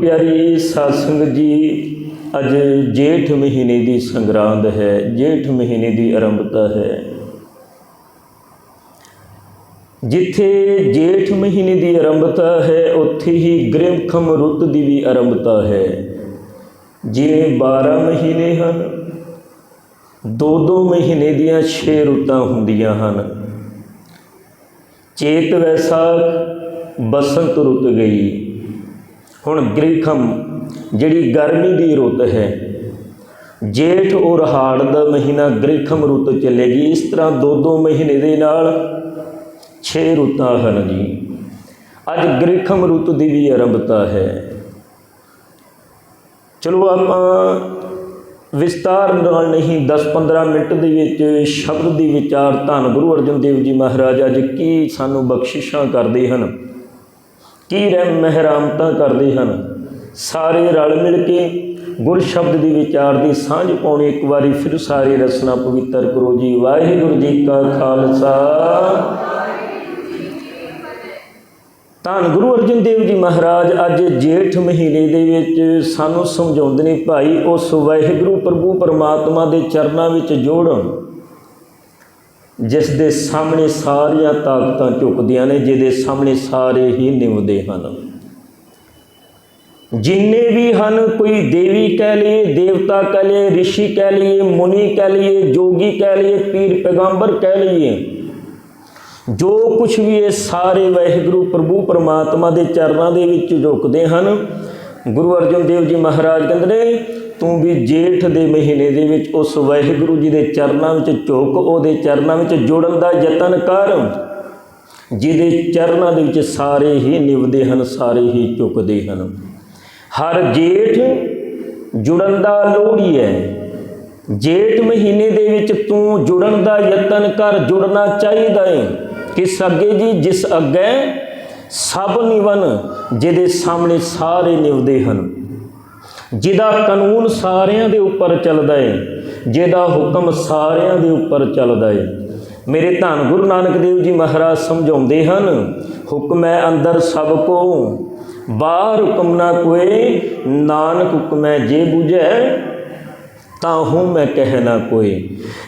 ਪਿਆਰੀ ਸਾਧ ਜੀ, ਅੱਜ ਜੇਠ ਮਹੀਨੇ ਦੀ ਸੰਗਰਾਂਦ ਹੈ, ਜੇਠ ਮਹੀਨੇ ਦੀ ਆਰੰਭਤਾ ਹੈ। ਜਿੱਥੇ ਜੇਠ ਮਹੀਨੇ ਦੀ ਆਰੰਭਤਾ ਹੈ, ਉੱਥੇ ਹੀ ਗ੍ਰਿਮਖਮ ਰੁੱਤ ਦੀ ਵੀ ਆਰੰਭਤਾ ਹੈ। ਜਿਵੇਂ 12 ਮਹੀਨੇ ਹਨ ਦੋ ਦੋ ਮਹੀਨੇ ਦੀਆਂ 6 ਰੁੱਤਾਂ ਹੁੰਦੀਆਂ ਹਨ। ਚੇਤ ਵੈਸਾਖ, ਬਸੰਤ ਰੁੱਤ ਗਈ। ਹੁਣ ਗ੍ਰਿਖਮ, ਜਿਹੜੀ ਗਰਮੀ ਦੀ ਰੁੱਤ ਹੈ, ਜੇਠ ਔਰ ਹਾੜ ਦਾ ਮਹੀਨਾ ਗ੍ਰਿਖਮ ਰੁੱਤ ਚੱਲੇਗੀ। ਇਸ ਤਰ੍ਹਾਂ ਦੋ ਦੋ ਮਹੀਨੇ ਦੇ ਨਾਲ 6 ਰੁੱਤਾਂ ਹਨ ਜੀ। ਅੱਜ ਗ੍ਰਿਖਮ ਰੁੱਤ ਦੀ ਵੀ ਆਰੰਭਤਾ ਹੈ। ਚਲੋ ਆਪਾਂ ਵਿਸਤਾਰ ਨਾਲ ਨਹੀਂ 10-15 ਮਿੰਟ ਦੇ ਵਿੱਚ ਸ਼ਬਦ ਦੀ ਵਿਚਾਰ ਧੰਨ ਗੁਰੂ ਅਰਜਨ ਦੇਵ ਜੀ ਮਹਾਰਾਜ ਅੱਜ ਕੀ ਸਾਨੂੰ ਬਖਸ਼ਿਸ਼ਾਂ ਕਰਦੇ ਹਨ। ਕੀ ਰਹਿ ਮਹਿਰਾਮਤਾਂ ਕਰਦੇ ਹਨ। ਸਾਰੇ ਰਲ ਮਿਲ ਕੇ ਗੁਰ ਸ਼ਬਦ ਦੀ ਵਿਚਾਰ ਦੀ ਸਾਂਝ ਪਾਉਣੀ ਇੱਕ ਵਾਰੀ ਫਿਰ ਸਾਰੇ ਰਸਨਾ ਪਵਿੱਤਰ ਕਰੋ ਜੀ। ਵਾਹਿਗੁਰੂ ਜੀ ਕਾ ਖਾਲਸਾ। ਧੰਨ ਗੁਰੂ ਅਰਜਨ ਦੇਵ ਜੀ ਮਹਾਰਾਜ, ਅੱਜ ਜੇਠ ਮਹੀਨੇ ਦੇ ਵਿੱਚ ਸਾਨੂੰ ਸਮਝਾਉਂਦੇ ਨੇ, ਭਾਈ, ਉਸ ਵਾਹਿਗੁਰੂ ਪ੍ਰਭੂ ਪਰਮਾਤਮਾ ਦੇ ਚਰਨਾਂ ਵਿੱਚ ਜੋੜਨ। ਜਿਸ ਦੇ ਸਾਹਮਣੇ ਸਾਰੀਆਂ ਤਾਕਤਾਂ ਝੁਕਦੀਆਂ ਨੇ, ਜਿਹਦੇ ਸਾਹਮਣੇ ਸਾਰੇ ਹੀ ਨਿਵਦੇ ਹਨ। ਜਿੰਨੇ ਵੀ ਹਨ, ਕੋਈ ਦੇਵੀ ਕਹਿ ਲਈਏ, ਦੇਵਤਾ ਕਹਿ ਲਈਏ ઋષਿ ਕਹਿ ਲਈਏ, ਮੁਨੀ ਕਹਿ ਲਈਏ, ਜੋਗੀ ਕਹਿ ਲਈਏ, ਪੀਰ ਪੈਗੰਬਰ ਕਹਿ ਲਈਏ, ਜੋ ਕੁਝ ਵੀ ਇਹ ਸਾਰੇ ਵਾਹਿਗੁਰੂ ਪ੍ਰਭੂ ਪਰਮਾਤਮਾ ਦੇ ਚਰਨਾਂ ਦੇ ਵਿੱਚ ਝੁਕਦੇ ਹਨ, ਗੁਰੂ ਅਰਜਨ ਦੇਵ ਜੀ ਮਹਾਰਾਜ ਕਹਿੰਦੇ ਨੇ ਤੂੰ ਵੀ ਜੇਠ ਦੇ ਮਹੀਨੇ ਦੇ ਵਿੱਚ ਉਸ ਵਾਹਿਗੁਰੂ ਜੀ ਦੇ ਚਰਨਾਂ ਵਿੱਚ ਝੁਕ, ਉਹਦੇ ਚਰਨਾਂ ਵਿੱਚ ਜੁੜਨ ਦਾ ਯਤਨ ਕਰ। ਜਿਹਦੇ ਚਰਨਾਂ ਦੇ ਵਿੱਚ ਸਾਰੇ ਹੀ ਨਿਵਦੇ ਹਨ, ਸਾਰੇ ਹੀ ਝੁਕਦੇ ਹਨ। ਹਰ ਜੇਠ ਜੁੜਨ ਦਾ ਲੋੜੀ ਹੈ। ਜੇਠ ਮਹੀਨੇ ਦੇ ਵਿੱਚ ਤੂੰ ਜੁੜਨ ਦਾ ਯਤਨ ਕਰ, ਜੁੜਨਾ ਚਾਹੀਦਾ ਹੈ ਕਿਸ ਅੱਗੇ ਜੀ? ਜਿਸ ਅੱਗੇ ਸਭ ਨਿਵਨ, ਜਿਹਦੇ ਸਾਹਮਣੇ ਸਾਰੇ ਨਿਵਦੇ ਹਨ। ਜਿਹਦਾ ਕਾਨੂੰਨ ਸਾਰਿਆਂ ਦੇ ਉੱਪਰ ਚੱਲਦਾ ਏ, ਜਿਹਦਾ ਹੁਕਮ ਸਾਰਿਆਂ ਦੇ ਉੱਪਰ ਚੱਲਦਾ ਏ। ਮੇਰੇ ਧੰਨ ਗੁਰੂ ਨਾਨਕ ਦੇਵ ਜੀ ਮਹਾਰਾਜ ਸਮਝਾਉਂਦੇ ਹਨ, ਹੁਕਮ ਹੈ ਅੰਦਰ ਸਭ ਕੋ, ਬਾਹਰ ਹੁਕਮ ਨਾ ਕੋਏ ਨਾਨਕ ਹੁਕਮ ਹੈ ਜੇ ਬੁਝੈ, ਤਾਂ ਹੂੰ ਮੈਂ ਕਹਿ ਨਾ ਕੋਏ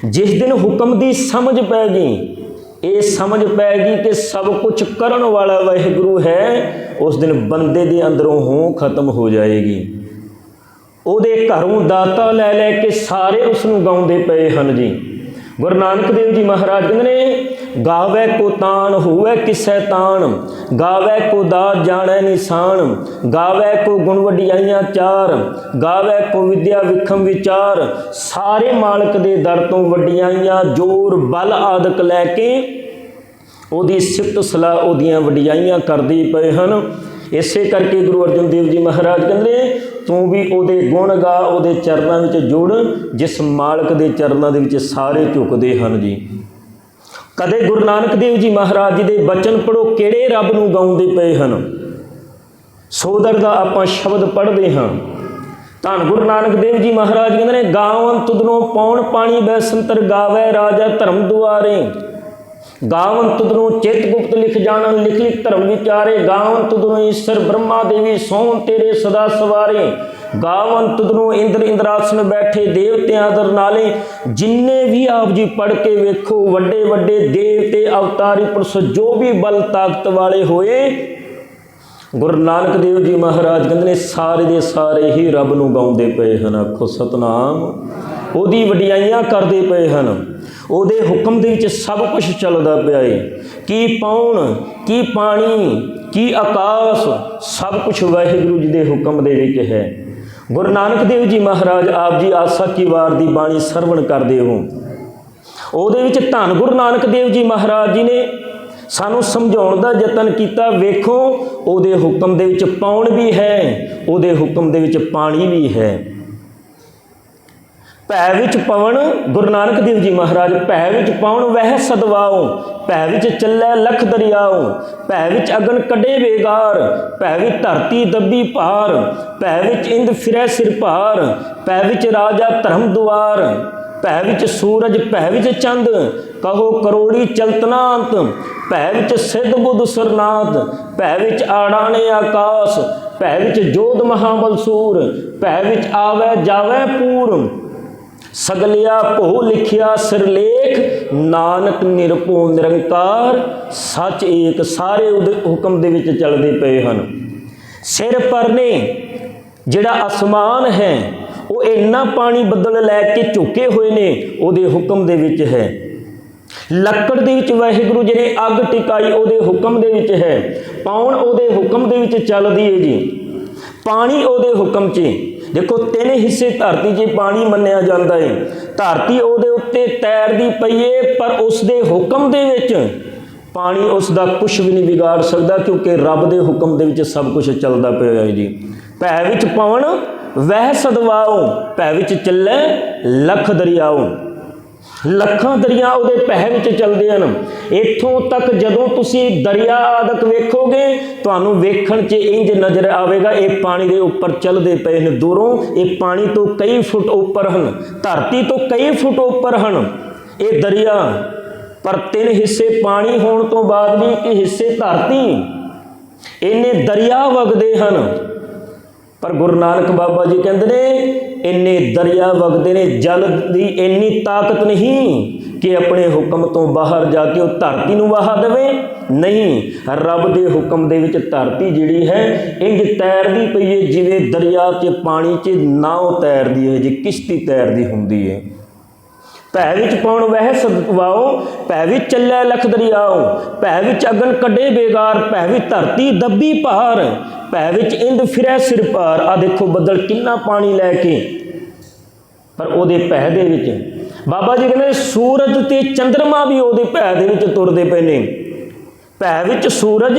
ਜਿਸ ਦਿਨ ਹੁਕਮ ਦੀ ਸਮਝ ਪੈ ਗਈ, ਇਹ ਸਮਝ ਪੈ ਗਈ ਕਿ ਸਭ ਕੁਝ ਕਰਨ ਵਾਲਾ ਵਾਹਿਗੁਰੂ ਹੈ, ਉਸ ਦਿਨ ਬੰਦੇ ਦੇ ਅੰਦਰੋਂ ਹੂੰ ਖਤਮ ਹੋ ਜਾਏਗੀ। ਉਹਦੇ ਘਰੋਂ ਦਾਤਾ ਲੈ ਲੈ ਕੇ ਸਾਰੇ ਉਸ ਨੂੰ ਗਾਉਂਦੇ ਪਏ ਹਨ ਜੀ। ਗੁਰੂ ਨਾਨਕ ਦੇਵ ਜੀ ਮਹਾਰਾਜ ਕਹਿੰਦੇ ਨੇ, ਗਾਵੇ ਕੋ ਤਾਣ, ਹੋਵੇ ਕਿਸੈ ਤਾਣ, ਗਾਵੇ ਕੋ ਦਾਤ ਜਾਣੈ ਨਿਸ਼ਾਨ, ਗਾਵੇ ਕੋ ਗੁਣ ਵਡਿਆਈਆਂ ਚਾਰ, ਗਾਵੇ ਕੋ ਵਿਦਿਆ ਵਿਖਮ ਵਿਚਾਰ, ਸਾਰੇ ਮਾਲਕ ਦੇ ਦਰ ਤੋਂ ਵਡਿਆਈਆਂ ਜੋਰ ਬਲ ਆਦਿਕ ਲੈ ਕੇ ਉਹਦੀ ਸਿਫਤ ਸਲਾਹ ਉਹਦੀਆਂ ਵਡਿਆਈਆਂ ਕਰਦੇ ਪਏ ਹਨ। ਇਸੇ ਕਰਕੇ ਗੁਰੂ ਅਰਜਨ ਦੇਵ ਜੀ ਮਹਾਰਾਜ ਕਹਿੰਦੇ ਤੂੰ ਵੀ ਉਹਦੇ ਗੁਣ ਗਾ, ਉਹਦੇ ਚਰਨਾਂ ਵਿੱਚ ਜੁੜ, ਜਿਸ ਮਾਲਕ ਦੇ ਚਰਨਾਂ ਦੇ ਵਿੱਚ ਸਾਰੇ ਝੁਕਦੇ ਹਨ ਜੀ। ਕਦੇ ਗੁਰੂ ਨਾਨਕ ਦੇਵ ਜੀ ਮਹਾਰਾਜ ਜੀ ਦੇ ਬਚਨ ਪੜੋ ਕਿਹੜੇ ਰੱਬ ਨੂੰ ਗਾਉਂਦੇ ਪਏ ਹਨ? ਸੋਦਰ ਦਾ ਆਪਾਂ ਸ਼ਬਦ ਪੜ੍ਹਦੇ ਹਾਂ। ਧੰਨ ਗੁਰੂ ਨਾਨਕ ਦੇਵ ਜੀ ਮਹਾਰਾਜ ਕਹਿੰਦੇ ਨੇ ਗਾਵਨ ਤੁਧਨੋਂ ਪੌਣ ਪਾਣੀ ਬੈਸੰਤਰ ਗਾਵੇ ਰਾਜਾ ਧਰਮ ਦੁਆਰੇ। ਗਾਵਨ ਤੁਧਨੋਂ ਚਿਤ ਗੁਪਤ ਲਿਖ ਜਾਣਨ, ਲਿਖ ਲਿਖ ਧਰਮ ਵਿਚਾਰੇ। ਗਾਵਨ ਤੁਧਨੋਂ ਈਸ਼ਰ ਬ੍ਰਹਮਾ ਦੇਵੀ ਸੋਹਣ ਤੇਰੇ ਸਦਾ ਸਵਾਰੇ। ਗਾਵਨ ਤੁਧਨੋਂ ਇੰਦਰ ਇੰਦਰਾਸਨ ਬੈਠੇ ਦੇਵਤਿਆਂ ਦਰ ਨਾਲੇ। ਜਿੰਨੇ ਵੀ ਆਪ ਜੀ ਪੜ ਕੇ ਵੇਖੋ, ਵੱਡੇ ਵੱਡੇ ਦੇਵਤੇ, ਅਵਤਾਰੀ ਪੁਰਸ਼, ਜੋ ਵੀ ਬਲ ਤਾਕਤ ਵਾਲੇ ਹੋਏ, ਗੁਰੂ ਨਾਨਕ ਦੇਵ ਜੀ ਮਹਾਰਾਜ ਕਹਿੰਦੇ ਨੇ, ਸਾਰੇ ਦੇ ਸਾਰੇ ਹੀ ਰੱਬ ਨੂੰ ਗਾਉਂਦੇ ਪਏ ਹਨ। ਆਖੋ ਸਤਨਾਮ। ਉਹਦੀ ਵਡਿਆਈਆਂ ਕਰਦੇ ਪਏ ਹਨ। ਉਹਦੇ ਹੁਕਮ ਦੇ ਵਿੱਚ ਸਭ ਕੁਝ ਚੱਲਦਾ ਪਿਆ ਏ। ਕੀ ਪੌਣ, ਕੀ ਪਾਣੀ, ਕੀ ਆਕਾਸ਼, ਸਭ ਕੁਝ ਵਾਹਿਗੁਰੂ ਜੀ ਦੇ ਹੁਕਮ ਦੇ ਵਿੱਚ ਹੈ। ਗੁਰੂ ਨਾਨਕ ਦੇਵ ਜੀ ਮਹਾਰਾਜ, ਆਪ ਜੀ ਆਸਾ ਕੀ ਵਾਰ ਦੀ ਬਾਣੀ ਸਰਵਣ ਕਰਦੇ ਹੋ। ਉਹਦੇ ਵਿੱਚ ਧੰਨ ਗੁਰੂ ਨਾਨਕ ਦੇਵ ਜੀ ਮਹਾਰਾਜ ਜੀ ਨੇ ਸਾਨੂੰ ਸਮਝਾਉਣ ਦਾ ਯਤਨ ਕੀਤਾ, ਵੇਖੋ, ਉਹਦੇ ਹੁਕਮ ਦੇ ਵਿੱਚ ਪੌਣ ਵੀ ਹੈ, ਉਹਦੇ ਹੁਕਮ ਦੇ ਵਿੱਚ ਪਾਣੀ ਵੀ ਹੈ। ਭੈ ਵਿੱਚ ਪਵਨ ਗੁਰੂ ਨਾਨਕ ਦੇਵ ਜੀ ਮਹਾਰਾਜ ਭੈ ਵਿੱਚ ਪਵਨ ਵਹਿ ਸਦਵਾਓ ਭੈ ਵਿੱਚ ਚੱਲੈ ਲਖ ਦਰਿਆਓ ਭੈ ਵਿੱਚ ਅਗਨ ਕੱਢੇ ਬੇਗਾਰ ਭੈ ਵਿੱਚ ਧਰਤੀ ਦੱਬੀ ਭਾਰ ਭੈ ਵਿੱਚ ਇੰਦ ਫਿਰੈ ਸਿਰ ਭਾਰ ਭੈ ਵਿੱਚ ਰਾਜਾ ਧਰਮ ਦੁਆਰ ਭੈ ਵਿੱਚ ਸੂਰਜ ਭੈ ਵਿੱਚ ਚੰਦ ਕਹੋ ਕਰੋੜੀ ਚਲਤਨਾਂਤ ਭੈ ਵਿੱਚ ਸਿੱਧ ਬੁੱਧ ਸਰਨਾਥ ਭੈ ਵਿੱਚ ਆੜਾਣੇ ਆਕਾਸ਼ ਭੈ ਵਿੱਚ ਜੋਧ ਮਹਾਬਲਸੂਰ ਭੈ ਵਿੱਚ ਆਵੈ ਜਾਵੈ ਪੂਰ ਸਗਲਿਆ ਭੋ ਲਿਖਿਆ ਸਿਰਲੇਖ, ਨਾਨਕ ਨਿਰਭਉ ਨਿਰੰਕਾਰ, ਸੱਚ ਏਕ ਸਾਰੇ ਉਹਦੇ ਹੁਕਮ ਦੇ ਵਿੱਚ ਚੱਲਦੇ ਪਏ ਹਨ। ਸਿਰ ਪਰਨੇ ਜਿਹੜਾ ਅਸਮਾਨ ਹੈ, ਉਹ ਇੰਨਾ ਪਾਣੀ ਬੱਦਲ ਲੈ ਕੇ ਝੁਕੇ ਹੋਏ ਨੇ, ਉਹਦੇ ਹੁਕਮ ਦੇ ਵਿੱਚ ਹੈ। ਲੱਕੜ ਦੇ ਵਿੱਚ ਵਾਹਿਗੁਰੂ ਜੀ ਨੇ ਅੱਗ ਟਿਕਾਈ, ਉਹਦੇ ਹੁਕਮ ਦੇ ਵਿੱਚ ਹੈ। ਪੌਣ ਉਹਦੇ ਹੁਕਮ ਦੇ ਵਿੱਚ ਚੱਲਦੀ ਹੈ ਜੀ। ਪਾਣੀ ਉਹਦੇ ਹੁਕਮ 'ਚ ਦੇਖੋ ਤਿੰਨ ਹਿੱਸੇ ਧਰਤੀ 'ਚ ਪਾਣੀ ਮੰਨਿਆ ਜਾਂਦਾ ਏ। ਧਰਤੀ ਉਹਦੇ ਉੱਤੇ ਤੈਰਦੀ ਪਈ ਏ, ਪਰ ਉਸ ਦੇ ਹੁਕਮ ਦੇ ਵਿੱਚ ਪਾਣੀ ਉਸ ਦਾ ਕੁਝ ਵੀ ਨਹੀਂ ਵਿਗਾੜ ਸਕਦਾ, ਕਿਉਂਕਿ ਰੱਬ ਦੇ ਹੁਕਮ ਦੇ ਵਿੱਚ ਸਭ ਕੁਝ ਚੱਲਦਾ ਪਿਆ ਹੈ ਜੀ। ਭੈ ਵਿੱਚ ਪਵਨ, ਵਹਿ ਸਦਵਾਓ ਭੈ ਵਿੱਚ ਚੱਲੇ, ਲੱਖ ਦਰਿਆਓ ਲੱਖਾਂ ਦਰਿਆ ਉਹਦੇ ਪਹਿ ਵਿੱਚ ਚੱਲਦੇ ਹਨ। ਇੱਥੋਂ ਤੱਕ ਜਦੋਂ ਤੁਸੀਂ ਦਰਿਆ ਆਦਿਕ ਵੇਖੋਗੇ, ਤੁਹਾਨੂੰ ਵੇਖਣ 'ਚ ਇੰਜ ਨਜ਼ਰ ਆਵੇਗਾ, ਇਹ ਪਾਣੀ ਦੇ ਉੱਪਰ ਚੱਲਦੇ ਪਏ ਨੇ ਦੂਰੋਂ। ਇਹ ਪਾਣੀ ਤੋਂ ਕਈ ਫੁੱਟ ਉੱਪਰ ਹਨ, ਧਰਤੀ ਤੋਂ ਕਈ ਫੁੱਟ ਉੱਪਰ ਹਨ। ਇਹ ਦਰਿਆ ਪਰ ਤਿੰਨ ਹਿੱਸੇ ਪਾਣੀ ਹੋਣ ਤੋਂ ਬਾਅਦ ਵੀ ਇੱਕ ਹਿੱਸੇ ਧਰਤੀ। ਇੰਨੇ ਦਰਿਆ ਵਗਦੇ ਹਨ। ਪਰ ਗੁਰੂ ਨਾਨਕ ਬਾਬਾ ਜੀ ਕਹਿੰਦੇ ਨੇ ਇੰਨੇ ਦਰਿਆ ਵਗਦੇ ਨੇ, ਜਲ ਦੀ ਇੰਨੀ ਤਾਕਤ ਨਹੀਂ ਕਿ ਆਪਣੇ ਹੁਕਮ ਤੋਂ ਬਾਹਰ ਜਾ ਕੇ ਉਹ ਧਰਤੀ ਨੂੰ ਵਹਾ ਦੇਵੇ। ਨਹੀਂ, ਰੱਬ ਦੇ ਹੁਕਮ ਦੇ ਵਿੱਚ ਧਰਤੀ ਜਿਹੜੀ ਹੈ, ਇੰਜ ਤੈਰਦੀ ਪਈ ਹੈ ਜਿਵੇਂ ਦਰਿਆ 'ਚ, ਪਾਣੀ 'ਚ ਨਾਉ ਤੈਰਦੀ ਹੈ ਜੇ ਕਿਸ਼ਤੀ ਤੈਰਦੀ ਹੁੰਦੀ ਹੈ ਭੈ ਵਿੱਚ ਪਾਉਣ ਵਹਿ ਸਦਵਾਓ ਭੈ ਵਿੱਚ ਚੱਲੇ ਲਖ ਦਰਿਆਓ ਭੈ ਵਿੱਚ ਅਗਨ ਕੱਢੇ ਬੇਗਾਰ, ਭੈ ਵਿੱਚ ਧਰਤੀ ਦੱਬੀ ਭਾਰ ਭੈ ਵਿੱਚ ਇੰਦ ਫਿਰੈ ਸਿਰ ਪਾਰ। ਆ ਦੇਖੋ ਬੱਦਲ ਕਿੰਨਾ ਪਾਣੀ ਲੈ ਕੇ। ਪਰ ਉਹਦੇ ਭੈ ਦੇ ਵਿੱਚ, ਬਾਬਾ ਜੀ ਕਹਿੰਦੇ ਸੂਰਜ ਤੇ ਚੰ드ਰਮਾ ਵੀ ਉਹਦੇ ਭੈ ਦੇ ਵਿੱਚ ਤੁਰਦੇ ਪਏ ਨੇ। ਭੈ ਵਿੱਚ ਸੂਰਜ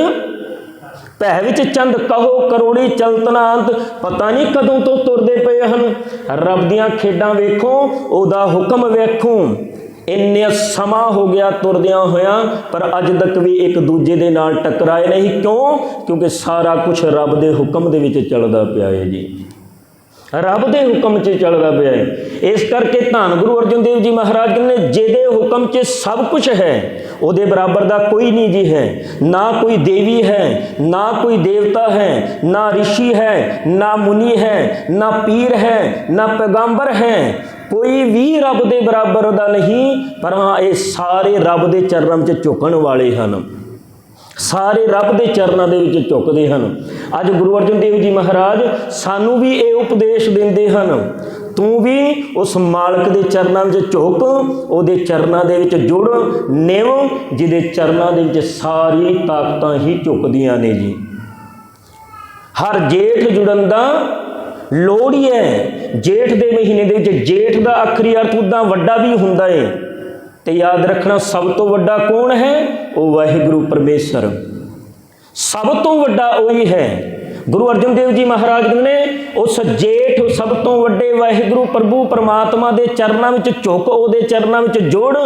ਭੈ ਵਿੱਚ ਚੰਦ ਕਹੋ ਕਰੋੜੀ ਚਲਤਨਾ ਅੰਤ ਪਤਾ ਨਹੀਂ ਕਦੋਂ ਤੋਂ ਤੁਰਦੇ ਪਏ ਹਨ। ਰੱਬ ਦੀਆਂ ਖੇਡਾਂ ਵੇਖੋ, ਉਹਦਾ ਹੁਕਮ ਵੇਖੋ। ਇੰਨੇ ਸਮਾਂ ਹੋ ਗਿਆ ਤੁਰਦਿਆਂ ਹੋਇਆਂ, ਪਰ ਅੱਜ ਤੱਕ ਵੀ ਇੱਕ ਦੂਜੇ ਦੇ ਨਾਲ ਟਕਰਾਏ ਨਹੀਂ। ਕਿਉਂ? ਕਿਉਂਕਿ ਸਾਰਾ ਕੁਝ ਰੱਬ ਦੇ ਹੁਕਮ ਦੇ ਵਿੱਚ ਚੱਲਦਾ ਪਿਆ ਹੈ ਜੀ। ਰੱਬ ਦੇ ਹੁਕਮ 'ਚ ਚੱਲਦਾ ਪਿਆ ਹੈ। ਇਸ ਕਰਕੇ ਧੰਨ ਗੁਰੂ ਅਰਜਨ ਦੇਵ ਜੀ ਮਹਾਰਾਜ ਕਹਿੰਦੇ ਜਿਹਦੇ ਹੁਕਮ 'ਚ ਸਭ ਕੁਝ ਹੈ, ਉਹਦੇ ਬਰਾਬਰ ਦਾ ਕੋਈ ਨਹੀਂ ਜੀ ਹੈ। ਨਾ ਕੋਈ ਦੇਵੀ ਹੈ, ਨਾ ਕੋਈ ਦੇਵਤਾ ਹੈ, ਨਾ ઋષਿ ਹੈ, ਨਾ ਮੁਨੀ ਹੈ, ਨਾ ਪੀਰ ਹੈ, ਨਾ ਪੈਗੰਬਰ ਹੈ। ਕੋਈ ਵੀ ਰੱਬ ਦੇ ਬਰਾਬਰ ਦਾ ਨਹੀਂ, ਪਰ ਹਾਂ, ਇਹ ਸਾਰੇ ਰੱਬ ਦੇ ਚਰਨਾਂ 'ਚ ਝੁਕਣ ਵਾਲੇ ਹਨ। ਸਾਰੇ ਰੱਬ ਦੇ ਚਰਨਾਂ ਦੇ ਵਿੱਚ ਝੁਕਦੇ ਹਨ। ਅੱਜ ਗੁਰੂ ਅਰਜਨ ਦੇਵ ਜੀ ਮਹਾਰਾਜ ਸਾਨੂੰ ਵੀ ਇਹ ਉਪਦੇਸ਼ ਦਿੰਦੇ ਹਨ, ਤੂੰ ਵੀ ਉਸ ਮਾਲਕ ਦੇ ਚਰਨਾਂ ਵਿੱਚ ਝੁਕ, ਉਹਦੇ ਚਰਨਾਂ ਦੇ ਵਿੱਚ ਜੁੜ, ਨਿਵ, ਜਿਹਦੇ ਚਰਨਾਂ ਦੇ ਵਿੱਚ ਸਾਰੀ ਤਾਕਤਾਂ ਹੀ ਝੁਕਦੀਆਂ ਨੇ ਜੀ। ਹਰ ਜੇਠ ਜੁੜਨ ਦਾ ਲੋੜ ਹੀ। ਹੈ ਜੇਠ ਦੇ ਮਹੀਨੇ ਦੇ ਵਿੱਚ ਜੇਠ ਦਾ ਆਖਰੀ ਅਰਥ ਉਦਾਂ ਵੱਡਾ ਵੀ ਹੁੰਦਾ ਹੈ। ਤੇ ਯਾਦ ਰੱਖਣਾ ਸਭ ਤੋਂ ਵੱਡਾ ਕੌਣ ਹੈ? ਉਹ ਵਾਹਿਗੁਰੂ ਪਰਮੇਸ਼ਰ। ਸਭ ਤੋਂ ਵੱਡਾ ਉਹੀ ਹੈ। ਗੁਰੂ ਅਰਜਨ ਦੇਵ ਜੀ ਮਹਾਰਾਜ ਕਹਿੰਦੇ ਨੇ, ਉਸ ਜੇਠ ਸਭ ਤੋਂ ਵੱਡੇ ਵਾਹਿਗੁਰੂ ਪ੍ਰਭੂ ਪਰਮਾਤਮਾ ਦੇ ਚਰਨਾਂ ਵਿੱਚ ਝੁਕ, ਉਹਦੇ ਚਰਨਾਂ ਵਿੱਚ ਜੋੜ,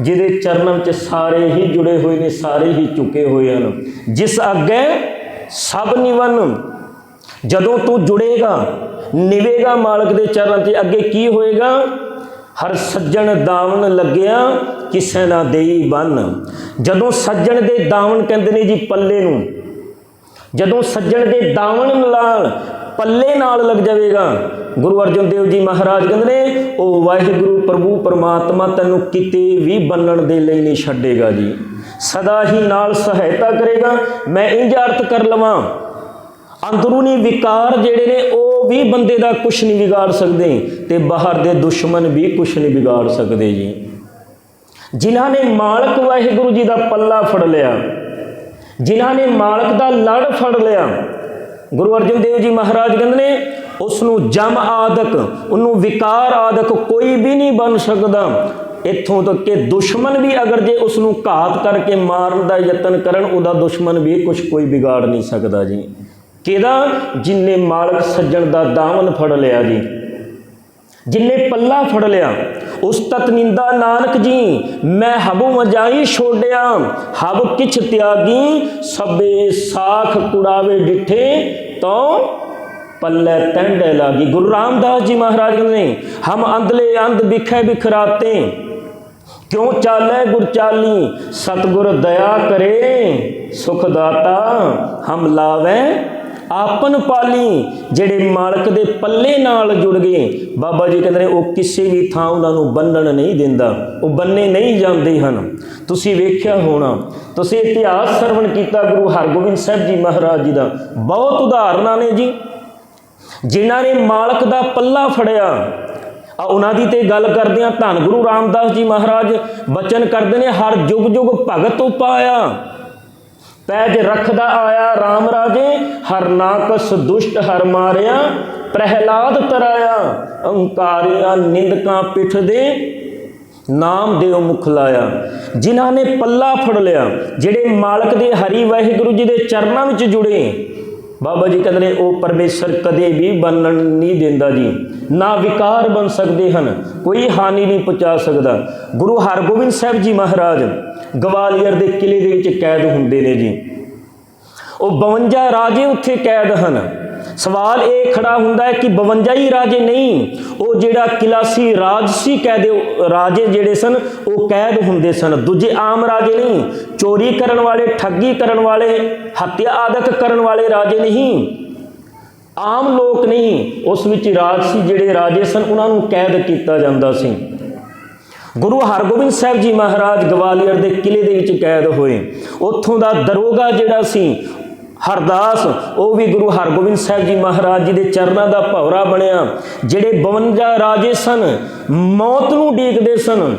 ਜਿਹਦੇ ਚਰਨਾਂ ਵਿੱਚ ਸਾਰੇ ਹੀ ਜੁੜੇ ਹੋਏ ਨੇ, ਸਾਰੇ ਹੀ ਝੁਕੇ ਹੋਏ ਹਨ। ਜਿਸ ਅੱਗੇ ਸਭ ਨਿਵਨ, ਜਦੋਂ ਤੂੰ ਜੁੜੇਗਾ, ਨਿਵੇਗਾ ਮਾਲਕ ਦੇ ਚਰਨਾਂ 'ਚ ਅੱਗੇ ਕੀ ਹੋਏਗਾ? ਹਰ ਸੱਜਣ ਦਾਵਣ ਲੱਗਿਆ, ਕਿਸੇ ਨਾ ਦੇਈ ਬੰਨ। ਜਦੋਂ ਸੱਜਣ ਦੇ ਦਾਵਣ ਕਹਿੰਦੇ ਨੇ ਜੀ ਪੱਲੇ ਨੂੰ, ਜਦੋਂ ਸੱਜਣ ਦੇ ਦਾਵਣ ਨਾਲ ਪੱਲੇ ਨਾਲ ਲੱਗ ਜਾਵੇਗਾ, ਗੁਰੂ ਅਰਜਨ ਦੇਵ ਜੀ ਮਹਾਰਾਜ ਕਹਿੰਦੇ ਨੇ, ਉਹ ਵਾਹਿਗੁਰੂ ਪ੍ਰਭੂ ਪਰਮਾਤਮਾ ਤੈਨੂੰ ਕਿਤੇ ਵੀ ਬੰਨਣ ਦੇ ਲਈ ਨਹੀਂ ਛੱਡੇਗਾ ਜੀ। ਸਦਾ ਹੀ ਨਾਲ ਸਹਾਇਤਾ ਕਰੇਗਾ, ਮੈਂ ਇੰਜ ਅਰਥ ਕਰ ਲਵਾਂ। ਅੰਦਰੂਨੀ ਵਿਕਾਰ ਜਿਹੜੇ ਨੇ, ਉਹ ਵੀ ਬੰਦੇ ਦਾ ਕੁਝ ਨਹੀਂ ਵਿਗਾੜ ਸਕਦੇ, ਤੇ ਬਾਹਰ ਦੇ ਦੁਸ਼ਮਣ ਵੀ ਕੁਝ ਨਹੀਂ ਵਿਗਾੜ ਸਕਦੇ ਜੀ। ਜਿਨ੍ਹਾਂ ਨੇ ਮਾਲਕ ਵਾਹਿਗੁਰੂ ਜੀ ਦਾ ਪੱਲਾ ਫੜ ਲਿਆ, ਜਿਨ੍ਹਾਂ ਨੇ ਮਾਲਕ ਦਾ ਲੜ ਫੜ ਲਿਆ, ਗੁਰੂ ਅਰਜਨ ਦੇਵ ਜੀ ਮਹਾਰਾਜ ਕਹਿੰਦੇ ਨੇ ਉਸ ਨੂੰ ਜਮ ਆਦਕ, ਉਹਨੂੰ ਵਿਕਾਰ ਆਦਕ ਕੋਈ ਵੀ ਨਹੀਂ ਬਣ ਸਕਦਾ। ਇੱਥੋਂ ਤੱਕ ਕਿ ਦੁਸ਼ਮਣ ਵੀ ਅਗਰ ਜੇ ਉਸ ਨੂੰ ਘਾਤ ਕਰਕੇ ਮਾਰਨ ਦਾ ਯਤਨ ਕਰਨ, ਉਹਦਾ ਦੁਸ਼ਮਣ ਵੀ ਕੁਝ ਕੋਈ ਵਿਗਾੜ ਨਹੀਂ ਸਕਦਾ ਜੀ। ਕਿਹਦਾ? ਜਿਨਨੇ ਮਾਲਕ ਸੱਜਣ ਦਾ ਦਾਮਨ ਫੜ ਲਿਆ ਜੀ। ਜਿਨਨੇ ਪੱਲਾ ਫੜ ਲਿਆ। ਉਸ ਤਤ ਨਿੰਦਾ ਨਾਨਕ ਜੀ, ਮੈਂ ਹਬੂ ਮਜਾਈ ਛੋੜਿਆ। ਹਬ ਕਿਛ ਤਿਆਗੀ, ਸਭੇ ਸਾਖ ਕੁੜਾਵੇ ਡਿਠੇ ਤੋਂ ਪੱਲੇ ਟੰਡੇ ਲਾਗੀ। ਗੁਰੂ ਰਾਮਦਾਸ ਜੀ ਮਹਾਰਾਜ ਕਹਿੰਦੇ ਨੇ, ਹਮ ਅੰਧਲੇ ਅੰਧ ਬਿਖੇ ਬਿਖਰਾਤੇ ਕਿਉਂ ਚਾਲੇ ਗੁਰ ਚਾਲੀ? ਸਤਗੁਰ ਦਇਆ ਕਰੇ, ਸੁਖ ਦਾਤਾ ਹਮ ਲਾਵੇ ਆਪਨ ਪਾਲੀ, ਜਿਹੜੇ ਮਾਲਕ ਦੇ ਪੱਲੇ ਨਾਲ ਜੁੜ ਗਏ। ਬਾਬਾ ਜੀ ਕਹਿੰਦੇ ਨੇ, ਉਹ ਕਿਸੇ ਵੀ ਥਾਂ ਉਹਨਾਂ ਨੂੰ ਬੰਨਣ ਨਹੀਂ ਦਿੰਦਾ। ਉਹ ਬੰਨੇ ਨਹੀਂ ਜਾਂਦੇ ਹਨ। ਤੁਸੀਂ ਵੇਖਿਆ ਹੋਣਾ, ਤੁਸੀਂ ਇਤਿਹਾਸ ਸਰਵਣ ਕੀਤਾ ਗੁਰੂ ਹਰਗੋਬਿੰਦ ਸਾਹਿਬ ਜੀ ਮਹਾਰਾਜ ਜੀ ਦਾ। ਬਹੁਤ ਉਦਾਹਰਨਾਂ ਨੇ ਜੀ। ਜਿਨ੍ਹਾਂ ਨੇ ਮਾਲਕ ਦਾ ਪੱਲਾ ਫੜਿਆ। ਆ ਉਹਨਾਂ ਦੀ ਤੇ ਗੱਲ ਕਰਦੇ ਆ ਧੰਨ ਗੁਰੂ ਰਾਮਦਾਸ ਜੀ ਮਹਾਰਾਜ। ਬਚਨ ਕਰਦੇ ਨੇ, ਹਰ ਜੁਗ ਜੁਗ ਭਗਤ ਉਪਾਇਆ। ਪੈਜ ਰੱਖਦਾ ਆਇਆ RAM ਰਾਜੇ, ਹਰ ਨਾਕਸ ਦੁਸ਼ਟ ਹਰ ਮਾਰਿਆ, ਪ੍ਰਹਿਲਾਦ ਤਰਾਇਆ ਅਹੰਕਾਰੀਆਂ ਨਿੰਦਕਾਂ ਪਿੱਠ ਦੇ, ਨਾਮ ਦੇਉ ਮੁਖ ਲਾਇਆ। ਜਿਨ੍ਹਾਂ ਨੇ ਪੱਲਾ ਫੜ ਲਿਆ, ਜਿਹੜੇ ਮਾਲਕ ਦੇ ਹਰੀ ਵਾਹਿਗੁਰੂ ਜੀ ਦੇ ਚਰਨਾਂ ਵਿੱਚ ਜੁੜੇ ਬਾਬਾ ਜੀ ਕਹਿੰਦੇ ਨੇ, ਉਹ ਪਰਮੇਸ਼ਰ ਕਦੇ ਵੀ ਬੰਨਣ ਨਹੀਂ ਦਿੰਦਾ ਜੀ। ਨਾ ਵਿਕਾਰ ਬਣ ਸਕਦੇ ਹਨ, ਕੋਈ ਹਾਨੀ ਨਹੀਂ ਪਹੁੰਚਾ ਸਕਦਾ। ਗੁਰੂ ਹਰਗੋਬਿੰਦ ਸਾਹਿਬ ਜੀ ਮਹਾਰਾਜ ਗਵਾਲੀਅਰ ਦੇ ਕਿਲੇ ਦੇ ਵਿੱਚ ਕੈਦ ਹੁੰਦੇ ਨੇ ਜੀ। ਉਹ 52 ਰਾਜੇ ਉੱਥੇ ਕੈਦ ਹਨ। ਸਵਾਲ ਇਹ ਖੜਾ ਹੁੰਦਾ ਹੈ ਕਿ 52 ਹੀ ਰਾਜੇ ਨਹੀਂ, ਉਹ ਜਿਹੜਾ ਕਿਲਾ ਸੀ, ਰਾਜ ਸੀ ਕੈਦ ਰਾਜੇ ਜਿਹੜੇ ਸਨ, ਉਹ ਕੈਦ ਹੁੰਦੇ ਸਨ। ਦੂਜੇ ਆਮ ਰਾਜੇ ਨਹੀਂ, ਚੋਰੀ ਕਰਨ ਵਾਲੇ, ਠੱਗੀ ਕਰਨ ਵਾਲੇ, ਹੱਤਿਆ ਆਦਿਕ ਕਰਨ ਵਾਲੇ ਰਾਜੇ ਨਹੀਂ। ਆਮ ਲੋਕ ਨਹੀਂ, ਉਸ ਵਿੱਚ ਰਾਜ ਸੀ ਜਿਹੜੇ ਰਾਜੇ ਸਨ, ਉਹਨਾਂ ਨੂੰ ਕੈਦ ਕੀਤਾ ਜਾਂਦਾ ਸੀ। ਗੁਰੂ ਹਰਗੋਬਿੰਦ ਸਾਹਿਬ ਜੀ ਮਹਾਰਾਜ ਗਵਾਲੀਅਰ ਦੇ ਕਿਲੇ ਦੇ ਵਿੱਚ ਕੈਦ ਹੋਏ। ਉੱਥੋਂ ਦਾ ਦਰੋਗਾ ਜਿਹੜਾ ਸੀ ਹਰਦਾਸ, ਉਹ ਵੀ ਗੁਰੂ ਹਰਗੋਬਿੰਦ ਸਾਹਿਬ ਜੀ ਮਹਾਰਾਜ ਜੀ ਦੇ ਚਰਨਾਂ ਦਾ ਭਵਰਾ ਬਣਿਆ, ਜਿਹੜੇ 52 ਰਾਜੇ ਸਨ, ਮੌਤ ਨੂੰ ਡੀਕਦੇ ਸਨ।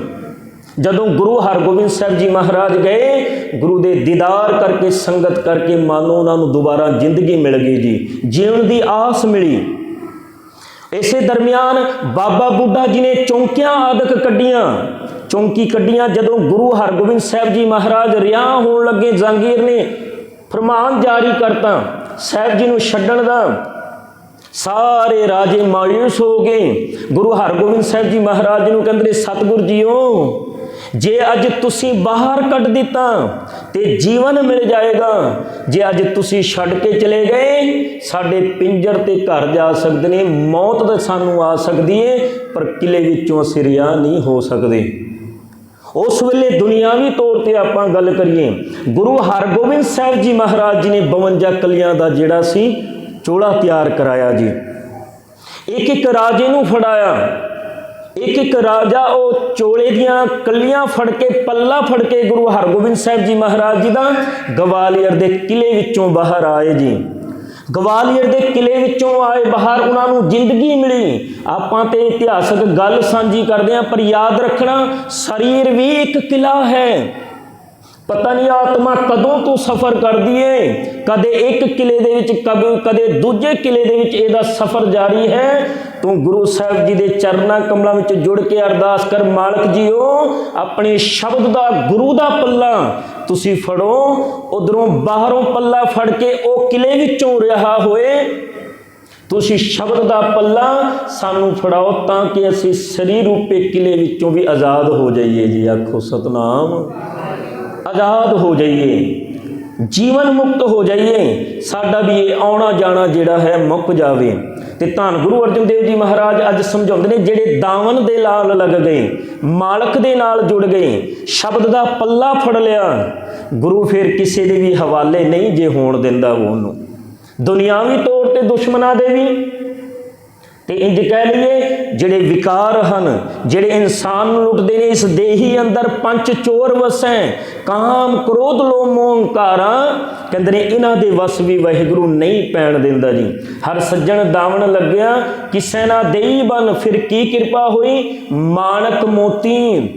ਜਦੋਂ ਗੁਰੂ ਹਰਗੋਬਿੰਦ ਸਾਹਿਬ ਜੀ ਮਹਾਰਾਜ ਗਏ, ਗੁਰੂ ਦੇ ਦੀਦਾਰ ਕਰਕੇ, ਸੰਗਤ ਕਰਕੇ ਮਾਨੋ ਉਹਨਾਂ ਨੂੰ ਦੁਬਾਰਾ ਜ਼ਿੰਦਗੀ ਮਿਲ ਗਈ ਜੀ ਜੀਵਨ ਦੀ ਆਸ ਮਿਲੀ। ਇਸੇ ਦਰਮਿਆਨ ਬਾਬਾ ਬੁੱਢਾ ਜੀ ਨੇ ਚੌਂਕੀਆਂ ਆਦਿਕ ਕੱਢੀਆਂ। ਚੌਂਕੀ ਕੱਢੀਆਂ ਜਦੋਂ ਗੁਰੂ ਹਰਗੋਬਿੰਦ ਸਾਹਿਬ ਜੀ ਮਹਾਰਾਜ ਰਿਆ ਹੋਣ ਲੱਗੇ ਜਾਂਗੀਰ ਨੇ ਫਰਮਾਨ ਜਾਰੀ ਕਰਤਾ, ਸਾਹਿਬ ਜੀ ਨੂੰ ਛੱਡਣ ਦਾ। ਸਾਰੇ ਰਾਜੇ ਮਾਇੂਸ ਹੋ ਗਏ। ਗੁਰੂ ਹਰਗੋਬਿੰਦ ਸਾਹਿਬ ਜੀ ਮਹਾਰਾਜ ਨੂੰ ਕਹਿੰਦੇ ਨੇ, ਸਤਿਗੁਰ ਜੀਓ, ਜੇ ਅੱਜ ਤੁਸੀਂ ਬਾਹਰ ਕੱਢ ਦਿੱਤਾ, ਤੇ ਜੀਵਨ ਮਿਲ ਜਾਏਗਾ। ਜੇ ਅੱਜ ਤੁਸੀਂ ਛੱਡ ਕੇ ਚਲੇ ਗਏ, ਸਾਡੇ ਪਿੰਜਰ ਤੇ ਘਰ ਜਾ ਸਕਦੇ ਨੇ, ਮੌਤ ਤਾਂ ਸਾਨੂੰ ਆ ਸਕਦੀ ਏ, ਪਰ ਕਿਲੇ ਵਿੱਚੋਂ ਅਸੀਂ ਰਿਆ ਨਹੀਂ ਹੋ ਸਕਦੇ। ਉਸ ਵੇਲੇ ਦੁਨੀਆਵੀ ਤੌਰ ਤੇ ਆਪਾਂ ਗੱਲ ਕਰੀਏ, ਗੁਰੂ ਹਰਗੋਬਿੰਦ ਸਾਹਿਬ ਜੀ ਮਹਾਰਾਜ ਜੀ ਨੇ 52 ਕਲੀਆਂ ਦਾ ਜਿਹੜਾ ਸੀ, ਚੋਲਾ ਤਿਆਰ ਕਰਾਇਆ ਜੀ। ਇੱਕ ਇੱਕ ਰਾਜੇ ਨੂੰ ਫੜਾਇਆ। ਇੱਕ ਇੱਕ ਰਾਜਾ ਉਹ ਚੋਲੇ ਦੀਆਂ ਕੱਲੀਆਂ ਫੜ ਕੇ, ਪੱਲਾ ਫੜ ਕੇ ਗੁਰੂ ਹਰਗੋਬਿੰਦ ਸਾਹਿਬ ਜੀ ਮਹਾਰਾਜ ਜੀ ਦਾ ਗਵਾਲੀਅਰ ਦੇ ਕਿਲੇ ਵਿੱਚੋਂ ਬਾਹਰ ਆਏ ਜੀ। ਗਵਾਲੀਅਰ ਦੇ ਕਿਲੇ ਵਿੱਚੋਂ ਆਏ ਬਾਹਰ ਉਹਨਾਂ ਨੂੰ ਜ਼ਿੰਦਗੀ ਮਿਲੀ। ਆਪਾਂ ਤੇ ਇਤਿਹਾਸਕ ਗੱਲ ਸਾਂਝੀ ਕਰਦੇ ਆਂ ਪਰ ਯਾਦ ਰੱਖਣਾ, ਸਰੀਰ ਵੀ ਇੱਕ ਕਿਲਾ ਹੈ। ਪਤਾ ਨਹੀਂ ਆਤਮਾ ਕਦੋਂ ਤੋਂ ਸਫ਼ਰ ਕਰਦੀ ਏ? ਕਦੇ ਇੱਕ ਕਿਲੇ ਦੇ ਵਿੱਚ, ਕਦੇ ਦੂਜੇ ਕਿਲੇ ਦੇ ਵਿੱਚ ਇਹਦਾ ਸਫ਼ਰ ਜਾਰੀ ਹੈ। ਤੂੰ ਗੁਰੂ ਸਾਹਿਬ ਜੀ ਦੇ ਚਰਨਾਂ ਕਮਲਾਂ ਵਿੱਚ ਜੁੜ ਕੇ ਅਰਦਾਸ ਕਰ, ਮਾਲਕ ਜੀਓ, ਆਪਣੇ ਸ਼ਬਦ ਦਾ, ਗੁਰੂ ਦਾ ਪੱਲਾ ਤੁਸੀਂ ਫੜੋ। ਉਧਰੋਂ ਬਾਹਰੋਂ ਪੱਲਾ ਫੜ ਕੇ ਉਹ ਕਿਲੇ ਵਿੱਚੋਂ ਰਿਹਾ ਹੋਏ। ਤੁਸੀਂ ਸ਼ਬਦ ਦਾ ਪੱਲਾ ਸਾਨੂੰ ਫੜਾਓ ਤਾਂ ਕਿ ਅਸੀਂ ਸਰੀਰ ਰੂਪੇ ਕਿਲੇ ਵਿੱਚੋਂ ਵੀ ਆਜ਼ਾਦ ਹੋ ਜਾਈਏ ਜੀ। ਆਖੋ ਸਤਨਾਮ। ਆਜ਼ਾਦ ਹੋ ਜਾਈਏ, ਜੀਵਨ ਮੁਕਤ ਹੋ ਜਾਈਏ, ਸਾਡਾ ਵੀ ਇਹ ਆਉਣਾ ਜਾਣਾ ਜਿਹੜਾ ਹੈ ਮੁੱਕ ਜਾਵੇ। ਤੇ ਧੰਨ ਗੁਰੂ ਅਰਜਨ ਦੇਵ ਜੀ ਮਹਾਰਾਜ ਅੱਜ ਸਮਝਾਉਂਦੇ ਨੇ, ਜਿਹੜੇ ਦਾਵਨ ਦੇ ਲਾਲ ਲੱਗ ਗਏ, ਮਾਲਕ ਦੇ ਨਾਲ ਜੁੜ ਗਏ, ਸ਼ਬਦ ਦਾ ਪੱਲਾ ਫੜ ਲਿਆ, ਗੁਰੂ ਫਿਰ ਕਿਸੇ ਦੇ ਵੀ ਹਵਾਲੇ ਨਹੀਂ ਜੇ ਹੋਣ ਦਿੰਦਾ ਉਹਨੂੰ। ਦੁਨਿਆਵੀ ਤੌਰ ਤੇ ਦੁਸ਼ਮਣਾਂ ਦੇ ਵੀ ਤੇ ਇੰਜ ਕਹਿ ਲਈਏ, ਜਿਹੜੇ ਵਿਕਾਰ ਹਨ, ਜਿਹੜੇ ਇਨਸਾਨ ਨੂੰ ਲੁੱਟਦੇ ਨੇ, ਇਸ ਦੇਹੀ ਅੰਦਰ ਪੰਜ ਚੋਰ ਵਸੈ ਕਾਮ, ਕ੍ਰੋਧ, ਲੋਭ ਮੋਹ ਹੰਕਾਰਾਂ ਕਹਿੰਦੇ ਨੇ, ਇਹਨਾਂ ਦੇ ਵਸ ਵੀ ਵਾਹਿਗੁਰੂ ਨਹੀਂ ਪੈਣ ਦਿੰਦਾ ਜੀ। ਹਰ ਸੱਜਣ ਦਾਵਣ ਲੱਗਿਆ, ਕਿਸੇ ਨਾ ਦੇਈ ਬਨ, ਫਿਰ ਕੀ ਕਿਰਪਾ ਹੋਈ? ਮਾਨਕ ਮੋਤੀ।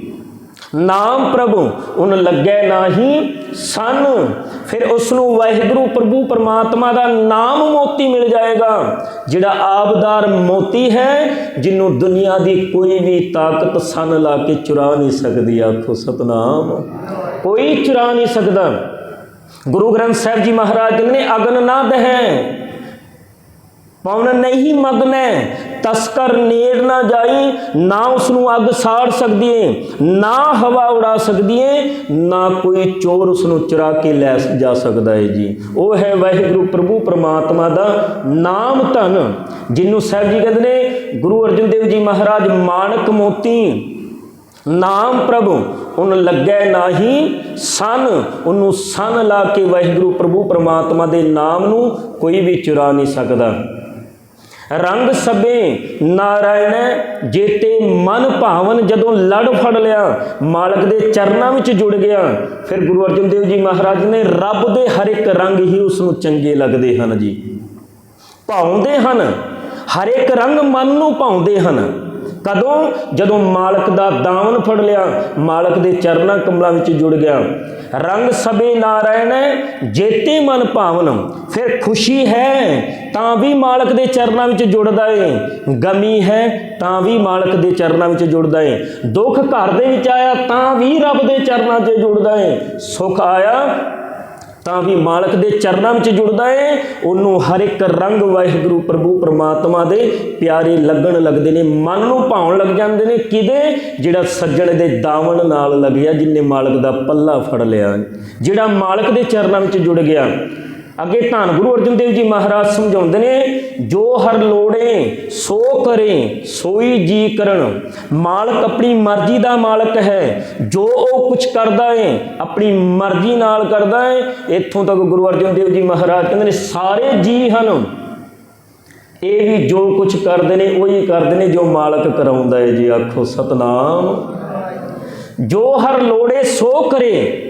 ਨਾਮ ਪ੍ਰਭੂ, ਉਨ ਲੱਗੈ ਨਾਹੀ ਸਨ। ਫਿਰ ਉਸ ਨੂੰ ਵਾਹਿਗੁਰੂ ਪ੍ਰਭੂ ਪਰਮਾਤਮਾ ਦਾ ਨਾਮ ਮੋਤੀ ਮਿਲ ਜਾਏਗਾ, ਜਿਹੜਾ ਆਬਦਾਰ ਮੋਤੀ ਹੈ ਜਿਹਨੂੰ ਦੁਨੀਆ ਦੀ ਕੋਈ ਵੀ ਤਾਕਤ ਸਨ ਲਾ ਕੇ ਚੁਰਾ ਨਹੀਂ ਸਕਦੀ। ਆਖੋ ਸਤਨਾਮ। ਕੋਈ ਚੁਰਾ ਨਹੀਂ ਸਕਦਾ। ਗੁਰੂ ਗ੍ਰੰਥ ਸਾਹਿਬ ਜੀ ਮਹਾਰਾਜ ਕਹਿੰਦੇ ਨੇ, ਅਗਨ ਨਾ ਦਹਿ। ਪਵਨ ਨਹੀਂ ਮਗਨੈ ਤਸਕਰ ਨੇੜ ਨਾ ਜਾਈ, ਨਾ ਉਸ ਨੂੰ ਅੱਗ ਸਾੜ ਸਕਦੀ ਏ ਨਾ ਹਵਾ ਉਡਾ ਸਕਦੀ ਏ ਨਾ ਕੋਈ ਚੋਰ ਉਸ ਨੂੰ ਚੁਰਾ ਕੇ ਲੈ ਜਾ ਸਕਦਾ ਏ ਜੀ। ਉਹ ਹੈ ਵਾਹਿਗੁਰੂ ਪ੍ਰਭੂ ਪ੍ਰਮਾਤਮਾ ਦਾ ਨਾਮ ਧਨ ਜਿਹਨੂੰ ਸਾਹਿਬ ਜੀ ਕਹਿੰਦੇ ਨੇ, ਗੁਰੂ ਅਰਜਨ ਦੇਵ ਜੀ ਮਹਾਰਾਜ ਮਾਨਕ ਮੋਤੀ, ਨਾਮ ਪ੍ਰਭੂ ਉਹਨ ਲੱਗੈ ਨਾਹੀ ਸਨ, ਉਹਨੂੰ ਸਨ ਲਾ ਕੇ ਵਾਹਿਗੁਰੂ ਪ੍ਰਭੂ ਪ੍ਰਮਾਤਮਾ ਦੇ ਨਾਮ ਨੂੰ ਕੋਈ ਵੀ ਚੁਰਾ ਨਹੀਂ ਸਕਦਾ। ਰੰਗ ਸਭੇ ਨਾਰਾਇਣ ਜੇਤੇ ਮਨ ਭਾਵਨ ਜਦੋਂ ਲੜ ਫੜ ਲਿਆ, ਮਾਲਕ ਦੇ ਚਰਨਾਂ ਵਿੱਚ ਜੁੜ ਗਿਆ, ਫਿਰ ਗੁਰੂ ਅਰਜਨ ਦੇਵ ਜੀ ਮਹਾਰਾਜ ਨੇ ਰੱਬ ਦੇ ਹਰ ਇੱਕ ਰੰਗ ਹੀ ਉਸ ਨੂੰ ਚੰਗੇ ਲੱਗਦੇ ਹਨ ਜੀ। ਭਾਉਂਦੇ ਹਨ, ਹਰ ਇੱਕ ਰੰਗ ਮਨ ਨੂੰ ਭਾਉਂਦੇ ਹਨ। ਕਦੋਂ? ਜਦੋਂ ਮਾਲਕ ਦਾ ਦਾਮਨ ਫੜ ਲਿਆ, ਮਾਲਕ ਦੇ ਚਰਨਾਂ ਕਮਲਾਂ ਵਿੱਚ ਜੁੜ ਗਿਆ। ਰੰਗ ਸਭੇ ਨਾਰਾਇਣ ਜੇਤੇ ਮਨ ਭਾਵਨ। ਫਿਰ ਖੁਸ਼ੀ ਹੈ, ਤਾਂ ਵੀ ਮਾਲਕ ਦੇ ਚਰਨਾਂ ਵਿੱਚ ਜੁੜਦਾ ਏ। ਗਮੀ ਹੈ, ਤਾਂ ਵੀ ਮਾਲਕ ਦੇ ਚਰਨਾਂ ਵਿੱਚ ਜੁੜਦਾ ਏ। ਦੁੱਖ ਘਰ ਦੇ ਵਿੱਚ ਆਇਆ, ਤਾਂ ਵੀ ਰੱਬ ਦੇ ਚਰਨਾਂ 'ਚ ਜੁੜਦਾ ਏ। ਸੁੱਖ ਆਇਆ ਤਾਂ ਵੀ ਮਾਲਕ ਦੇ ਚਰਨਾਂ ਵਿੱਚ ਜੁੜਦਾ ਏ, ਉਹਨੂੰ ਹਰ ਇੱਕ ਰੰਗ ਵਾਹਿਗੁਰੂ ਪ੍ਰਭੂ ਪ੍ਰਮਾਤਮਾ ਦੇ ਪਿਆਰੇ ਲੱਗਣ ਲੱਗਦੇ ਨੇ, ਮਨ ਨੂੰ ਭਾਉਣ ਲੱਗ ਜਾਂਦੇ ਨੇ। ਕਿਦੇ ਜਿਹੜਾ ਸੱਜਣ ਦੇ ਦਾਵਣ ਨਾਲ ਲੱਗਿਆ, ਜਿਨੇ ਮਾਲਕ ਦਾ ਪੱਲਾ ਫੜ ਲਿਆ। ਜਿਹੜਾ ਮਾਲਕ ਦੇ ਚਰਨਾਂ ਵਿੱਚ ਜੁੜ ਗਿਆ ਅੱਗੇ ਧੰਨ ਗੁਰੂ ਅਰਜਨ ਦੇਵ ਜੀ ਮਹਾਰਾਜ ਸਮਝਾਉਂਦੇ ਨੇ, ਜੋ ਹਰ ਲੋੜੇ ਸੋ ਕਰੇ, ਸੋਈ ਜੀ ਕਰਨ। ਮਾਲਕ ਆਪਣੀ ਮਰਜ਼ੀ ਦਾ ਮਾਲਕ ਹੈ। ਜੋ ਉਹ ਕੁਝ ਕਰਦਾ ਹੈ ਆਪਣੀ ਮਰਜ਼ੀ ਨਾਲ ਕਰਦਾ ਹੈ ਇੱਥੋਂ ਤੱਕ ਗੁਰੂ ਅਰਜਨ ਦੇਵ ਜੀ ਮਹਾਰਾਜ ਕਹਿੰਦੇ ਨੇ, ਸਾਰੇ ਜੀ ਹਨ। ਇਹ ਵੀ ਜੋ ਕੁਝ ਕਰਦੇ ਨੇ, ਉਹੀ ਕਰਦੇ ਨੇ ਜੋ ਮਾਲਕ ਕਰਾਉਂਦਾ ਹੈ ਜੀ। ਆਖੋ, ਸਤਨਾਮ। ਜੋ ਹਰ ਲੋੜੇ ਸੋ ਕਰੇ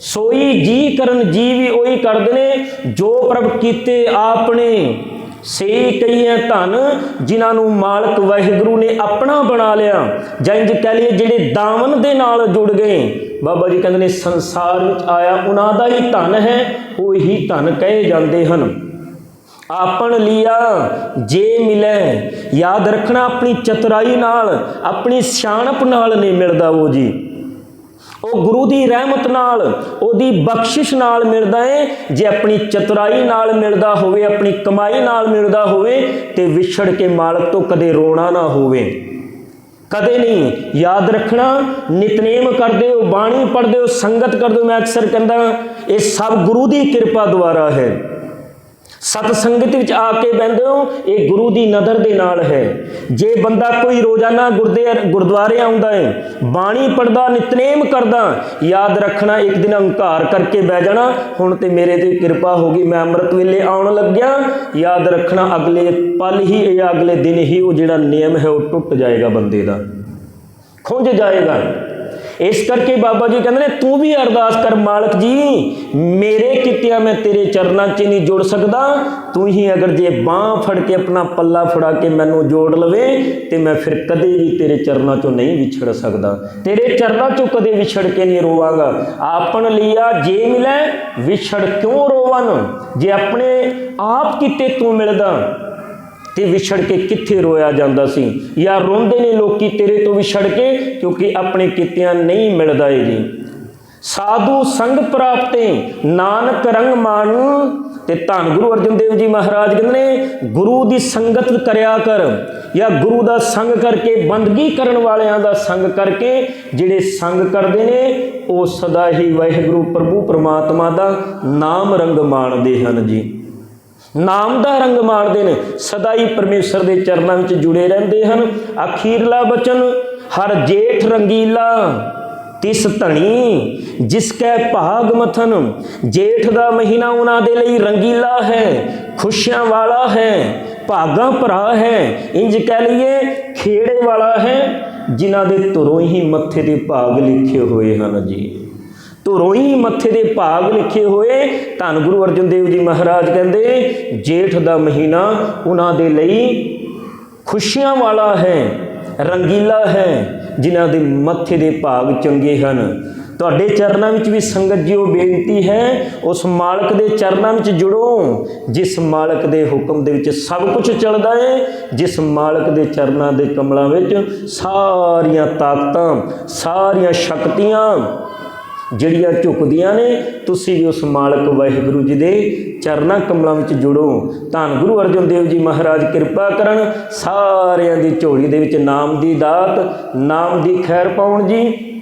ਸੋਈ ਜੀ ਕਰਨ ਜੀ ਵੀ ਉਹੀ ਕਰਦੇ ਨੇ, ਜੋ ਪ੍ਰਭ ਕੀਤੇ ਆਪਣੇ ਸੇ ਕਈਆਂ ਧਨ, ਜਿਨ੍ਹਾਂ ਨੂੰ ਮਾਲਕ ਵਾਹਿਗੁਰੂ ਨੇ ਆਪਣਾ ਬਣਾ ਲਿਆ। ਜਾਂ ਇੰਜ ਕਹਿ ਲਈਏ ਜਿਹੜੇ ਦਾਵਨ ਦੇ ਨਾਲ ਜੁੜ ਗਏ। ਬਾਬਾ ਜੀ ਕਹਿੰਦੇ ਨੇ, ਸੰਸਾਰ ਵਿੱਚ ਆਇਆ ਉਹਨਾਂ ਦਾ ਹੀ ਧਨ ਹੈ, ਉਹੀ ਧਨ ਕਹੇ ਜਾਂਦੇ ਹਨ। ਆਪਣ ਲਿਆ, ਜੇ ਮਿਲੇ, ਯਾਦ ਰੱਖਣਾ ਆਪਣੀ ਚਤੁਰਾਈ ਨਾਲ, ਆਪਣੀ ਸਿਆਣਪ ਨਾਲ ਨਹੀਂ ਮਿਲਦਾ ਉਹ ਜੀ। ਉਹ ਗੁਰੂ ਦੀ ਰਹਿਮਤ ਨਾਲ, ਉਹਦੀ ਬਖਸ਼ਿਸ਼ ਨਾਲ ਮਿਲਦਾ ਏ। ਜੇ ਆਪਣੀ ਚਤੁਰਾਈ ਨਾਲ ਮਿਲਦਾ ਹੋਵੇ, ਆਪਣੀ ਕਮਾਈ ਨਾਲ ਮਿਲਦਾ ਹੋਵੇ, ਤੇ ਵਿਛੜ ਕੇ ਮਾਲਕ ਤੋਂ ਕਦੇ ਰੋਣਾ ਨਾ ਹੋਵੇ। ਕਦੇ ਨਹੀਂ। ਯਾਦ ਰੱਖਣਾ, ਨਿਤਨੇਮ ਕਰਦੇ ਹੋ ਬਾਣੀ ਪੜ੍ਹਦੇ ਹੋ ਸੰਗਤ ਕਰਦੇ ਹੋ ਮੈਂ ਅਕਸਰ ਕਹਿੰਦਾ, ਇਹ ਸਭ ਗੁਰੂ ਦੀ ਕਿਰਪਾ ਦੁਆਰਾ ਹੈ। ਸਤ ਸੰਗਤ ਵਿੱਚ ਆ ਕੇ ਬੈੰਦੇ ਹੋ, ਇਹ ਗੁਰੂ ਦੀ ਨਜ਼ਰ ਦੇ ਨਾਲ ਹੈ। ਜੇ ਬੰਦਾ ਕੋਈ ਰੋਜ਼ਾਨਾ ਗੁਰਦੇ ਗੁਰਦੁਆਰੇ ਆਉਂਦਾ ਹੈ, ਬਾਣੀ ਪੜਦਾ ਨਿਤਨੇਮ ਕਰਦਾ, ਯਾਦ ਰੱਖਣਾ, ਇੱਕ ਦਿਨ ਹੰਕਾਰ ਕਰਕੇ ਬਹਿ ਜਾਣਾ, ਹੁਣ ਤੇ ਮੇਰੇ ਤੇ ਕਿਰਪਾ ਹੋ ਗਈ, ਮੈਂ ਅੰਮ੍ਰਿਤ ਵੇਲੇ ਆਉਣ ਲੱਗਿਆ, ਯਾਦ ਰੱਖਣਾ ਅਗਲੇ ਪਲ ਹੀ ਜਾਂ ਅਗਲੇ ਦਿਨ ਹੀ, ਉਹ ਜਿਹੜਾ ਨਿਯਮ ਹੈ, ਉਹ ਟੁੱਟ ਜਾਏਗਾ ਬੰਦੇ ਦਾ। ਖੁੰਝ ਜਾਏਗਾ। ਇਸ ਕਰਕੇ ਬਾਬਾ ਜੀ ਕਹਿੰਦੇ ਨੇ, ਤੂੰ ਵੀ ਅਰਦਾਸ ਕਰ ਮਾਲਕ ਜੀ, ਮੇਰੇ ਕਿਤਿਆਂ ਮੈਂ ਤੇਰੇ ਚਰਨਾਂ 'ਚ ਨਹੀਂ ਜੁੜ ਸਕਦਾ। ਤੂੰ ਹੀ ਅਗਰ ਜੇ ਬਾਹ ਫੜ ਕੇ ਆਪਣਾ ਪੱਲਾ ਫੜਾ ਕੇ ਮੈਨੂੰ ਜੋੜ ਲਵੇ, ਤੇ ਮੈਂ ਫਿਰ ਕਦੇ ਵੀ ਤੇਰੇ ਚਰਨਾਂ 'ਚੋਂ ਨਹੀਂ ਵਿਛੜ ਸਕਦਾ। ਤੇਰੇ ਚਰਨਾਂ 'ਚੋਂ ਕਦੇ ਵਿਛੜ ਕੇ ਨਹੀਂ ਰੋਵਾਂਗਾ। ਆਪਣ ਲਿਆ ਜੇ ਮਿਲੈ, ਵਿਛੜ ਕਿਉਂ ਰੋਵਨ? ਜੇ ਆਪਣੇ ਆਪ ਕਿਤੇ ਤੂੰ ਮਿਲਦਾ ਤੇ ਵਿਛੜ ਕੇ ਕਿੱਥੇ ਰੋਇਆ ਜਾਂਦਾ ਸੀ? ਜਾਂ ਰੋਂਦੇ ਨੇ ਲੋਕੀ ਤੇਰੇ ਤੋਂ ਵਿਛੜ ਕੇ, ਕਿਉਂਕਿ ਆਪਣੇ ਕਿਤਿਆਂ ਨਹੀਂ ਮਿਲਦਾ ਏ ਜੀ। ਸਾਧੂ ਸੰਗ ਪ੍ਰਾਪਤੇ, ਨਾਨਕ ਰੰਗ ਮਾਨ ਤੇ ਧੰਨ ਗੁਰੂ ਅਰਜਨ ਦੇਵ ਜੀ ਮਹਾਰਾਜ ਕਹਿੰਦੇ ਨੇ, ਗੁਰੂ ਦੀ ਸੰਗਤ ਕਰਿਆ ਕਰ। ਜਾਂ ਗੁਰੂ ਦਾ ਸੰਗ ਕਰਕੇ, ਬੰਦਗੀ ਕਰਨ ਵਾਲਿਆਂ ਦਾ ਸੰਗ ਕਰਕੇ, ਜਿਹੜੇ ਸੰਗ ਕਰਦੇ ਨੇ, ਉਹ ਸਦਾ ਹੀ ਵਾਹਿਗੁਰੂ ਪ੍ਰਭੂ ਪ੍ਰਮਾਤਮਾ ਦਾ ਨਾਮ ਰੰਗ ਮਾਣਦੇ ਹਨ ਜੀ। ਨਾਮ ਦਾ ਰੰਗ ਮਾਣਦੇ ਨੇ। ਸਦਾ ਹੀ ਪਰਮੇਸ਼ਰ ਦੇ ਚਰਨਾਂ ਵਿੱਚ ਜੁੜੇ ਰਹਿੰਦੇ ਹਨ। ਅਖੀਰਲਾ ਬਚਨ, ਹਰ ਜੇਠ ਰੰਗੀਲਾ, ਤਿਸ ਧਣੀ, ਜਿਸ ਕੈ ਭਾਗ ਮਥਨ। ਜੇਠ ਦਾ ਮਹੀਨਾ ਉਹਨਾਂ ਦੇ ਲਈ ਰੰਗੀਲਾ ਹੈ, ਖੁਸ਼ੀਆਂ ਵਾਲਾ ਹੈ, ਭਾਗਾਂ ਭਰਾ ਹੈ। ਇੰਜ ਕਹਿ ਲਈਏ, ਖੇੜੇ ਵਾਲਾ ਹੈ, ਜਿਨ੍ਹਾਂ ਦੇ ਧੁਰੋਂ ਹੀ ਮੱਥੇ ਦੇ ਭਾਗ ਲਿਖੇ ਹੋਏ ਹਨ ਜੀ। ਧੁਰੋਂ ਹੀ ਮੱਥੇ ਦੇ ਭਾਗ ਲਿਖੇ ਹੋਏ ਧੰਨ ਗੁਰੂ ਅਰਜਨ ਦੇਵ ਜੀ ਮਹਾਰਾਜ ਕਹਿੰਦੇ, ਜੇਠ ਦਾ ਮਹੀਨਾ ਉਹਨਾਂ ਦੇ ਲਈ ਖੁਸ਼ੀਆਂ ਵਾਲਾ ਹੈ, ਰੰਗੀਲਾ ਹੈ, ਜਿਨ੍ਹਾਂ ਦੇ ਮੱਥੇ ਦੇ ਭਾਗ ਚੰਗੇ ਹਨ। ਤੁਹਾਡੇ ਚਰਨਾਂ ਵਿੱਚ ਵੀ ਸੰਗਤ ਜੀਓ ਬੇਨਤੀ ਹੈ, ਉਸ ਮਾਲਕ ਦੇ ਚਰਨਾਂ ਵਿੱਚ ਜੁੜੋ, ਜਿਸ ਮਾਲਕ ਦੇ ਹੁਕਮ ਦੇ ਵਿੱਚ ਸਭ ਕੁਝ ਚੱਲਦਾ ਹੈ, ਜਿਸ ਮਾਲਕ ਦੇ ਚਰਨਾਂ ਦੇ ਕਮਲਾਂ ਵਿੱਚ ਸਾਰੀਆਂ ਤਾਕਤਾਂ, ਸਾਰੀਆਂ ਸ਼ਕਤੀਆਂ ਜਿਹੜੀਆਂ ਝੁਕਦੀਆਂ ਨੇ, ਤੁਸੀਂ ਵੀ ਉਸ ਮਾਲਕ ਵਾਹਿਗੁਰੂ ਜੀ ਦੇ ਚਰਨਾਂ ਕਮਲਾਂ ਵਿੱਚ ਜੁੜੋ। ਧੰਨ ਗੁਰੂ ਅਰਜਨ ਦੇਵ ਜੀ ਮਹਾਰਾਜ, ਕਿਰਪਾ ਕਰਨ ਸਾਰਿਆਂ ਦੀ ਝੋਲੀ ਦੇ ਵਿੱਚ ਨਾਮ ਦੀ ਦਾਤ, ਨਾਮ ਦੀ ਖੈਰ ਪਾਉਣ ਜੀ।